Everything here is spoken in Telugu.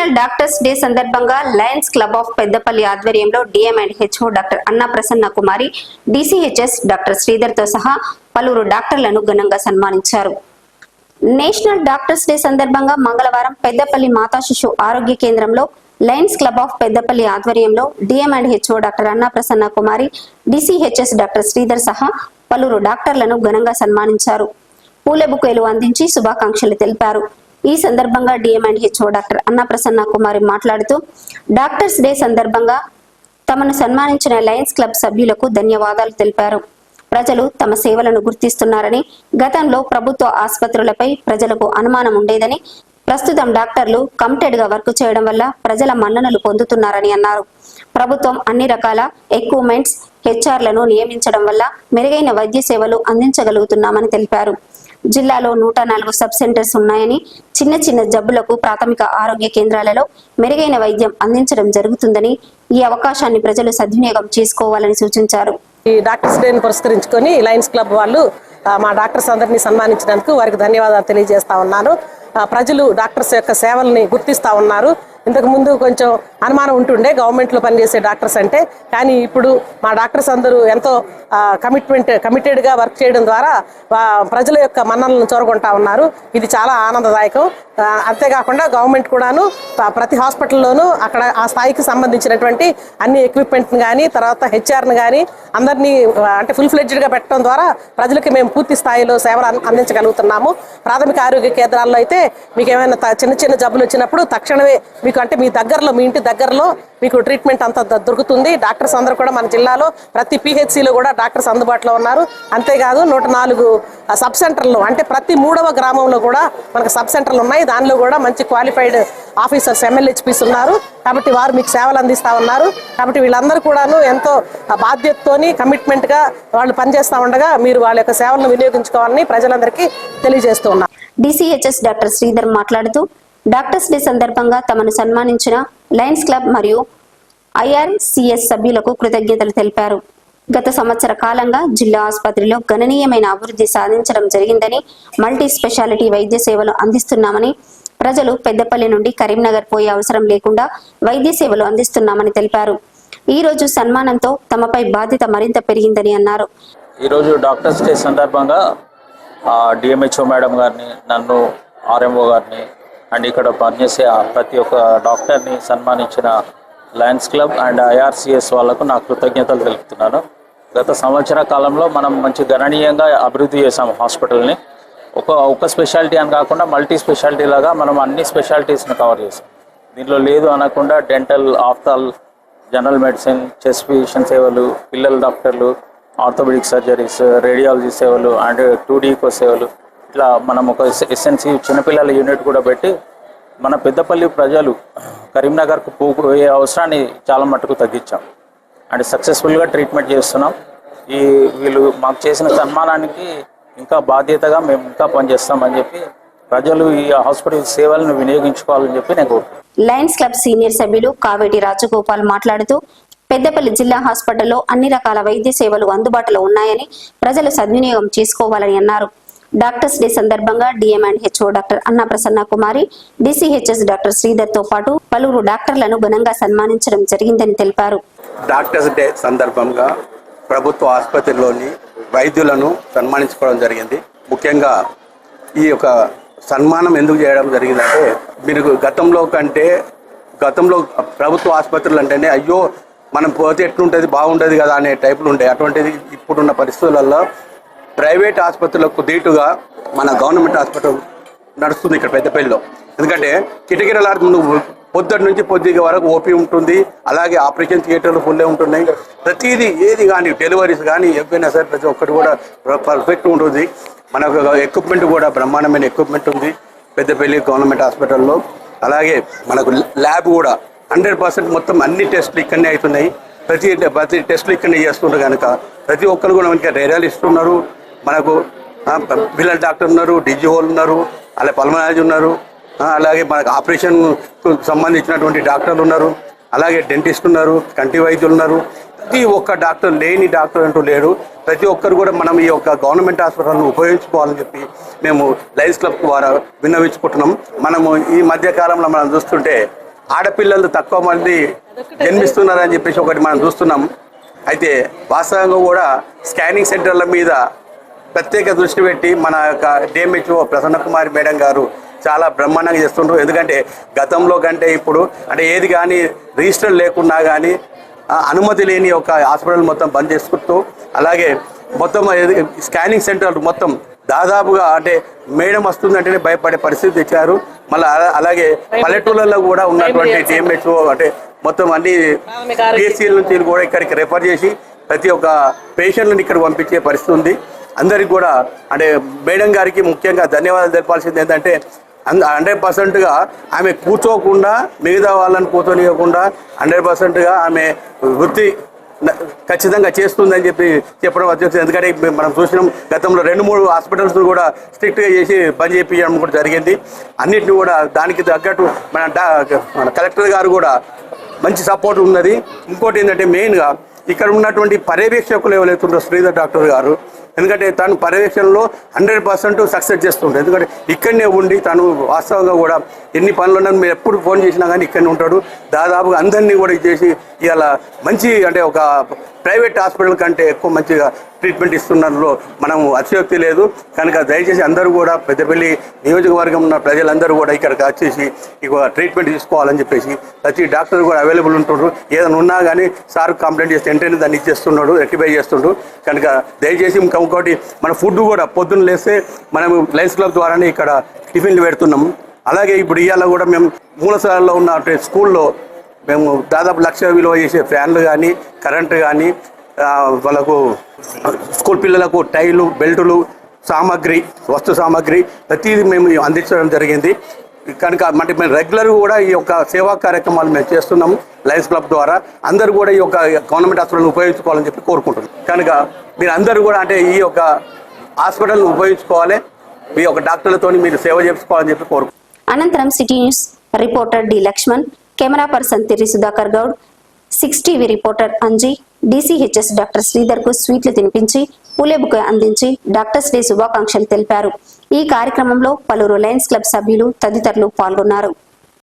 నేషనల్ డాక్టర్స్ డే సందర్భంగా లయన్స్ క్లబ్ ఆఫ్ పెద్దపల్లి ఆధ్వర్యంలో DM and HO doctor Anna Prasanna Kumari DCHS doctor శ్రీధర్తో సహా పలువురు డాక్టర్లను ఘనంగా సన్మానించారు. నేషనల్ డాక్టర్స్ డే సందర్భంగా మంగళవారం పెద్దపల్లి మాతా శిశు ఆరోగ్య కేంద్రంలో లయన్స్ క్లబ్ ఆఫ్ పెద్దపల్లి ఆధ్వర్యంలో DM and HO doctor Anna Prasanna Kumari DCHS doctor Sridhar సహా పలువురు డాక్టర్లను ఘనంగా సన్మానించారు. పూల బుకేలు అందించి శుభాకాంక్షలు తెలిపారు. ఈ సందర్భంగా DM and HO doctor Anna Prasanna Kumari మాట్లాడుతూ డాక్టర్స్ డే సందర్భంగా తమను సన్మానించిన లయన్స్ క్లబ్ సభ్యులకు ధన్యవాదాలు తెలిపారు. ప్రజలు తమ సేవలను గుర్తిస్తున్నారని గతంలో ప్రభుత్వ ఆసుపత్రులపై ప్రజలకు అనుమానం ఉండేదని ప్రస్తుతం డాక్టర్లు కమిటెడ్గా వర్క్ చేయడం వల్ల ప్రజల మన్ననలు పొందుతున్నారని అన్నారు. ప్రభుత్వం అన్ని రకాల ఎక్విప్మెంట్స్ హెచ్ఆర్లను నియమించడం వల్ల మెరుగైన వైద్య సేవలు అందించగలుగుతున్నామని తెలిపారు. జిల్లాలో నూట నాలుగు సబ్ సెంటర్స్ ఉన్నాయని చిన్న చిన్న జబ్బులకు ప్రాథమిక ఆరోగ్య కేంద్రాలలో మెరుగైన వైద్యం అందించడం జరుగుతుందని ఈ అవకాశాన్ని ప్రజలు సద్వినియోగం చేసుకోవాలని సూచించారు. ఈ డాక్టర్స్ డేని పురస్కరించుకొని లయన్స్ క్లబ్ వాళ్ళు మా డాక్టర్స్ అందరినీ సన్మానించినందుకు వారికి ధన్యవాదాలు తెలియజేస్తా ఉన్నాను. ప్రజలు డాక్టర్స్ యొక్క సేవల్ని గుర్తిస్తా ఉన్నారు. ఇంతకుముందు కొంచెం అనుమానం ఉంటుండే గవర్నమెంట్లో పనిచేసే డాక్టర్స్ అంటే కానీ ఇప్పుడు మా డాక్టర్స్ అందరూ ఎంతో కమిట్మెంట్ కమిటెడ్గా వర్క్ చేయడం ద్వారా ప్రజల యొక్క మన్నలను చొరగొంటా ఉన్నారు. ఇది చాలా ఆనందదాయకం. అంతేకాకుండా గవర్నమెంట్ కూడాను ప్రతి హాస్పిటల్లోనూ అక్కడ ఆ స్థాయికి సంబంధించినటువంటి అన్ని ఎక్విప్మెంట్ని కానీ తర్వాత హెచ్ఆర్ని కానీ అందరినీ అంటే ఫుల్ ఫ్లెడ్జ్డ్గా పెట్టడం ద్వారా ప్రజలకి మేము పూర్తి స్థాయిలో సేవలు అందించగలుగుతున్నాము. ప్రాథమిక ఆరోగ్య కేంద్రాల్లో అయితే మీకు ఏమైనా చిన్న చిన్న జబ్బులు వచ్చినప్పుడు తక్షణమే మీకు అంటే మీ దగ్గరలో మీ ఇంటి దగ్గరలో మీకు ట్రీట్మెంట్ అంతా ద- దొరుకుతుంది. డాక్టర్స్ అందరూ కూడా మన జిల్లాలో ప్రతి పిహెచ్సిలో కూడా డాక్టర్స్ అందుబాటులో ఉన్నారు. అంతేకాదు నూట నాలుగు సబ్ సెంటర్లు అంటే ప్రతి మూడవ గ్రామంలో కూడా మనకు సబ్ సెంటర్లు ఉన్నాయి. దానిలో కూడా మంచి క్వాలిఫైడ్ ఆఫీసర్స్ ఎమ్మెల్యేహెచ్పీస్ ఉన్నారు. కాబట్టి వారు మీకు సేవలు అందిస్తా ఉన్నారు. కాబట్టి వీళ్ళందరూ కూడాను ఎంతో బాధ్యతతోని కమిట్మెంట్గా వాళ్ళు పనిచేస్తూ ఉండగా మీరు వాళ్ళ యొక్క సేవలను వినియోగించుకోవాలని ప్రజలందరికీ తెలియజేస్తూ ఉన్నారు డిసిహెచ్ఎస్ డాక్టర్ శ్రీధర్ మాట్లాడుతూ డాక్టర్స్ డే సందర్భంగా తమను సన్మానించిన లయన్స్ క్లబ్ మరియు ఐఆర్సిఎస్ సభ్యులకు కృతజ్ఞతలు తెలిపారు. గత సంవత్సర కాలంగా జిల్లా ఆసుపత్రిలో గణనీయమైన అభివృద్ధి సాధించడం జరిగిందని మల్టీ స్పెషాలిటీ వైద్య సేవలు అందిస్తున్నామని ప్రజలు పెద్దపల్లి నుండి కరీంనగర్ పోయే అవసరం లేకుండా వైద్య సేవలు అందిస్తున్నామని తెలిపారు. ఈ రోజు సన్మానంతో తమపై బాధ్యత మరింత పెరిగిందని అన్నారు. ఈరోజు డాక్టర్స్ డే సందర్భంగా డిఎంహెచ్ఓ మేడం గారిని నన్ను ఆర్ఎంఓ గారిని అండ్ ఇక్కడ పనిచేసే ప్రతి ఒక్క డాక్టర్ని సన్మానించిన లయన్స్ క్లబ్ అండ్ ఐఆర్సిఎస్ వాళ్ళకు నా కృతజ్ఞతలు తెలుపుతున్నాను. గత సంవత్సర కాలంలో మనం మంచి గణనీయంగా అభివృద్ధి చేసాము హాస్పిటల్ని. ఒక ఒక స్పెషాలిటీ అని కాకుండా మల్టీ స్పెషాలిటీ లాగా మనం అన్ని స్పెషాలిటీస్ని కవర్ చేసాం దీంట్లో లేదు అనకుండా dental ophthal general medicine chest physician సేవలు పిల్లల డాక్టర్లు ఆర్థోపెడిక్ సర్జరీస్ రేడియాలజీ సేవలు అండ్ టూ డీకో సేవలు. ఇట్లా మనం ఒక ఎస్ఎన్సి చిన్నపిల్లల యూనిట్ కూడా పెట్టి మన పెద్దపల్లి ప్రజలు కరీంనగర్కు పోయే అవసరాన్ని చాలా మట్టుకు తగ్గించాం. అండ్ సక్సెస్ఫుల్గా ట్రీట్మెంట్ చేస్తున్నాం. ఈ వీళ్ళు మాకు చేసిన సన్మానానికి ఇంకా బాధ్యతగా మేము ఇంకా పనిచేస్తామని చెప్పి ప్రజలు ఈ హాస్పిటల్ సేవలను వినియోగించుకోవాలని చెప్పి నేను లయన్స్ క్లబ్ సీనియర్ సభ్యులు కావేటి రాజగోపాల్ మాట్లాడుతూ పెద్దపల్లి జిల్లా హాస్పిటల్లో అన్ని రకాల వైద్య సేవలు అందుబాటులో ఉన్నాయని ప్రజలు సద్వినియోగం చేసుకోవాలని అన్నారు. డాక్టర్స్ డే సందర్భంగా DM and HO doctor Anna Prasanna Kumari DCHS doctor శ్రీధర్తో పాటు పలువురు డాక్టర్లను ఘనంగా సన్మానించడం జరిగిందని తెలిపారు. డాక్టర్స్ డే సందర్భంగా ప్రభుత్వ ఆసుపత్రిలోని వైద్యులను సన్మానించుకోవడం జరిగింది. ముఖ్యంగా ఈ యొక్క సన్మానం ఎందుకు చేయడం జరిగిందంటే మీరు గతంలో కంటే గతంలో ప్రభుత్వ ఆసుపత్రులు అంటేనే అయ్యో మనం పోతే ఎట్లుంటుంది బాగుంటుంది కదా అనే టైపులు ఉండే అటువంటిది ఇప్పుడున్న పరిస్థితులలో ప్రైవేట్ ఆసుపత్రులకు దీటుగా మన గవర్నమెంట్ హాస్పిటల్ నడుస్తుంది ఇక్కడ పెద్దపల్లిలో. ఎందుకంటే కిటకిటలాడుతూ నువ్వు పొద్దుటి నుంచి పొద్దుగా వరకు ఓపీ ఉంటుంది అలాగే ఆపరేషన్ థియేటర్లు ఫుల్లే ఉంటున్నాయి. ప్రతిదీ ఏది కానీ డెలివరీస్ కానీ ఎవరైనా సరే ప్రతి ఒక్కటి కూడా పర్ఫెక్ట్ ఉంటుంది. మనకు ఎక్విప్మెంట్ కూడా బ్రహ్మాండమైన ఎక్విప్మెంట్ ఉంది పెద్దపల్లి గవర్నమెంట్ హాస్పిటల్లో. అలాగే మనకు ల్యాబ్ కూడా హండ్రెడ్ పర్సెంట్ మొత్తం అన్ని టెస్టులు ఇక్కడనే అవుతున్నాయి. ప్రతి ప్రతి టెస్టులు ఇక్కడనే చేస్తుంటారు కనుక ప్రతి ఒక్కరు కూడా మనకి రేరాలు ఇస్తున్నారు. మనకు పిల్లల డాక్టర్ ఉన్నారు డిజిహోల్ ఉన్నారు అలాగే పల్మనాజ్ ఉన్నారు అలాగే మనకు ఆపరేషన్ సంబంధించినటువంటి డాక్టర్లు ఉన్నారు అలాగే డెంటిస్ట్ ఉన్నారు కంటి వైద్యులు ఉన్నారు. ప్రతి ఒక్క డాక్టర్ లేని డాక్టర్ అంటూ లేరు ప్రతి ఒక్కరు కూడా మనం ఈ యొక్క గవర్నమెంట్ హాస్పిటల్ను ఉపయోగించుకోవాలని చెప్పి మేము లయన్స్ క్లబ్ ద్వారా విన్నవించుకుంటున్నాం. మనము ఈ మధ్యకాలంలో మనం చూస్తుంటే ఆడపిల్లలు తక్కువ మంది జన్మిస్తున్నారని చెప్పేసి ఒకటి మనం చూస్తున్నాం. అయితే వాస్తవంగా కూడా స్కానింగ్ సెంటర్ల మీద ప్రత్యేక దృష్టి పెట్టి మన యొక్క డిఎంహెచ్ఓ ప్రసన్న కుమారి మేడం గారు చాలా బ్రహ్మాండంగా చేస్తుండ్రు. ఎందుకంటే గతంలో కంటే ఇప్పుడు అంటే ఏది కానీ రిజిస్టర్ లేకున్నా కానీ అనుమతి లేని ఒక హాస్పిటల్ మొత్తం బంద్ చేసుకుంటూ అలాగే మొత్తం స్కానింగ్ సెంటర్ మొత్తం దాదాపుగా అంటే మేడం వస్తుందంటేనే భయపడే పరిస్థితి తెచ్చారు. మళ్ళీ అలా- అలాగే పల్లెటూళ్ళలో కూడా ఉన్నటువంటి డిఎంహెచ్ఓ అంటే మొత్తం అన్ని పిఎస్సీల నుంచి కూడా ఇక్కడికి రెఫర్ చేసి ప్రతి ఒక్క పేషెంట్లను ఇక్కడ పంపించే పరిస్థితి ఉంది. అందరికి కూడా అంటే మేడం గారికి ముఖ్యంగా ధన్యవాదాలు తెలపాల్సింది ఏంటంటే హండ్రెడ్ పర్సెంట్గా ఆమె కూర్చోకుండా మిగతా వాళ్ళని కూర్చొనియకుండా హండ్రెడ్ పర్సెంట్గా ఆమె వృత్తి న- ఖచ్చితంగా చేస్తుందని చెప్పి చెప్పడం అధ్యక్షుడు ఎందుకంటే మనం చూసినాం గతంలో రెండు మూడు హాస్పిటల్స్ కూడా స్ట్రిక్ట్గా చేసి బంద్ చేయించడం కూడా జరిగింది. అన్నిటిని కూడా దానికి తగ్గట్టు మన మన కలెక్టర్ గారు కూడా మంచి సపోర్ట్ ఉన్నది. ఇంకోటి ఏంటంటే మెయిన్గా ఇక్కడ ఉన్నటువంటి పర్యవేక్షకులు ఎవరైతుంటారో శ్రీధర్ డాక్టర్ గారు ఎందుకంటే తను పర్యవేక్షణలో హండ్రెడ్ పర్సెంట్ సక్సెస్ చేస్తుంటాడు ఎందుకంటే ఇక్కడనే ఉండి తను వాస్తవంగా కూడా ఎన్ని పనులు ఉన్నా మీరు ఎప్పుడు ఫోన్ చేసినా కానీ ఇక్కడనే ఉంటాడు. దాదాపుగా అందరినీ కూడా ఇది చేసి ఇవాళ మంచి అంటే ఒక ప్రైవేట్ హాస్పిటల్ కంటే ఎక్కువ మంచిగా ట్రీట్మెంట్ ఇస్తున్నలో మనం అతిశక్తి లేదు. కనుక దయచేసి అందరూ కూడా పెద్దపల్లి నియోజకవర్గం ఉన్న ప్రజలందరూ కూడా ఇక్కడికి వచ్చేసి ఇక ట్రీట్మెంట్ తీసుకోవాలని చెప్పేసి ప్రతి డాక్టర్ కూడా అవైలబుల్ ఉంటుండ్రు. ఏదైనా ఉన్నా కానీ సార్ కంప్లైంట్ చేస్తే వెంటనే దాన్ని ఇచ్చేస్తున్నాడు రెక్టిఫై చేస్తుండు. కనుక దయచేసి ఇంకా మన ఫుడ్ కూడా పొద్దున్న లేస్తే మనం లైన్స్ క్లబ్ ద్వారానే ఇక్కడ టిఫిన్లు పెడుతున్నాం అలాగే ఇప్పుడు ఇవాళ కూడా మేము మూలస్థానంలో ఉన్న స్కూల్లో మేము దాదాపు లక్ష విలువ చేసే ఫ్యాన్లు కానీ కరెంటు కానీ వాళ్ళకు స్కూల్ పిల్లలకు టైలు బెల్టులు సామాగ్రి వస్తు సామాగ్రి ప్రతిదీ మేము అందించడం జరిగింది. కనుక అంటే మేము రెగ్యులర్ కూడా ఈ యొక్క సేవా కార్యక్రమాలు మేము చేస్తున్నాము లయన్స్ క్లబ్ ద్వారా. అందరూ కూడా ఈ యొక్క గవర్నమెంట్ హాస్పిటల్ ఉపయోగించుకోవాలని చెప్పి కోరుకుంటున్నాం. కనుక మీరు అందరూ కూడా అంటే ఈ యొక్క హాస్పిటల్ని ఉపయోగించుకోవాలి. మీ యొక్క డాక్టర్లతో మీరు సేవ చేసుకోవాలని చెప్పి కోరుకుంటున్నాం. అనంతరం city news reporter D Lakshman camera person తిరి Sudhakar Goud six TV reporter Anji DCHS doctor శ్రీధర్కు స్వీట్లు తినిపించి పూలేబుక్ అందించి డాక్టర్స్ డే శుభాకాంక్షలు తెలిపారు. ఈ కార్యక్రమంలో పలువురు లయన్స్ క్లబ్ సభ్యులు తదితరులు పాల్గొన్నారు.